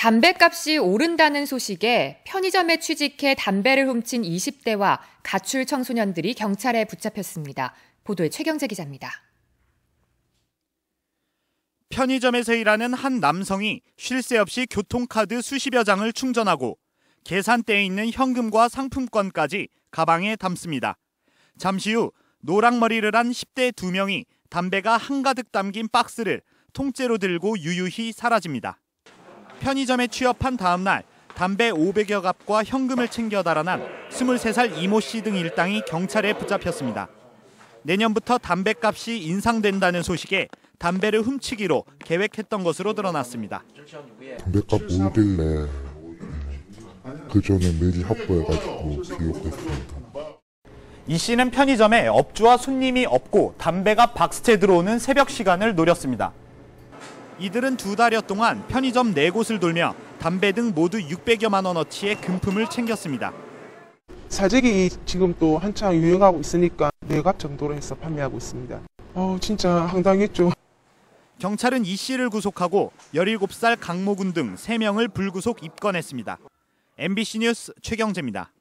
담배값이 오른다는 소식에 편의점에 취직해 담배를 훔친 20대와 가출 청소년들이 경찰에 붙잡혔습니다. 보도에 최경재 기자입니다. 편의점에서 일하는 한 남성이 쉴 새 없이 교통카드 수십여 장을 충전하고 계산대에 있는 현금과 상품권까지 가방에 담습니다. 잠시 후 노랑머리를 한 10대 2명이 담배가 한가득 담긴 박스를 통째로 들고 유유히 사라집니다. 편의점에 취업한 다음 날 담배 500여 갑과 현금을 챙겨 달아난 23살 이모 씨 등 일당이 경찰에 붙잡혔습니다. 내년부터 담배값이 인상된다는 소식에 담배를 훔치기로 계획했던 것으로 드러났습니다. 담배값 오르길래 그 전에 매일 확보해가지고 기록했습니다. 이 씨는 편의점에 업주와 손님이 없고 담배가 박스째 들어오는 새벽 시간을 노렸습니다. 이들은 두 달여 동안 편의점 네 곳을 돌며 담배 등 모두 600여만 원어치의 금품을 챙겼습니다. 사재기 지금 또 한창 유행하고 있으니까 네갑 정도로 해서 판매하고 있습니다. 어 진짜 황당했죠. 경찰은 이 씨를 구속하고 17살 강모군 등 3명을 불구속 입건했습니다. MBC 뉴스 최경재입니다.